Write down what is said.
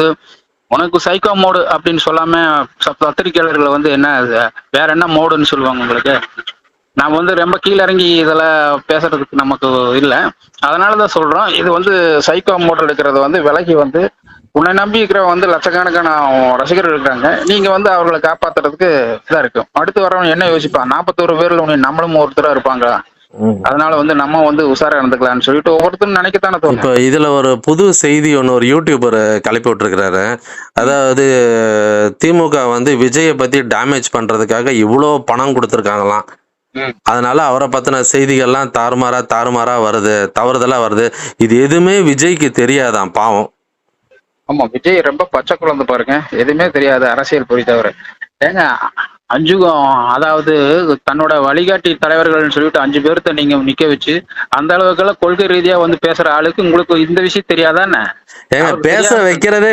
அதாவது உனக்கு psycho mode அப்படின்னு சொல்லாம பத்திரிகையாளர்களை வந்து என்ன வேற என்ன மோடுன்னு சொல்லுவாங்க உங்களுக்கு? நாம் வந்து ரொம்ப கீழ இறங்கி இதில் பேசுறதுக்கு நமக்கு இல்லை. அதனால தான் சொல்கிறோம் இது வந்து சைக்கோ மோட் எடுக்கிறது வந்து விலகி வந்து உன்னை நம்பி இருக்கிற வந்து லட்சக்கணக்கான ரசிகர்கள் இருக்காங்க நீங்கள் வந்து அவர்களை காப்பாத்துறதுக்கு இதாக இருக்கும் அடுத்து வரவன் என்ன யோசிப்பான்? நாற்பத்தோரு பேரில் உன்னை நம்மளும் ஒருத்தராக இருப்பாங்களா? அதனால வந்து நம்ம வந்து உஷாரா இருந்துக்கலாம்னு சொல்லிட்டு ஒவ்வொருத்தரும் நினைக்கத்தானே தோணும். இப்போ இதுல ஒரு புது செய்தி ஒன்று ஒரு யூடியூபர் கிளப்பி விட்டுருக்கிறாரு. அதாவது திமுக வந்து விஜயை பத்தி டேமேஜ் பண்றதுக்காக இவ்வளோ பணம் கொடுத்துருக்காங்களாம். அதனால அவரை பத்தின செய்திகள்லாம் தாறுமாறா தாறுமாறா வருது தவறுதலா வருது. இது எதுவுமே விஜய்க்கு தெரியாதாம் பாவம். ஆமா விஜய் ரொம்ப பச்சை குழந்தை பாருங்க. எதுவுமே தெரியாது அரசியல் புரித்தவர் ஏங்க அஞ்சுகம் அதாவது தன்னோட வழிகாட்டி தலைவர்கள்னு சொல்லிட்டு அஞ்சு பேர்த்த நீங்க நிக்க வச்சு அந்த அளவுக்கெல்லாம் கொள்கை ரீதியா வந்து பேசுற ஆளுக்கு உங்களுக்கு இந்த விஷயம் தெரியாதானே? பேச வைக்கிறதே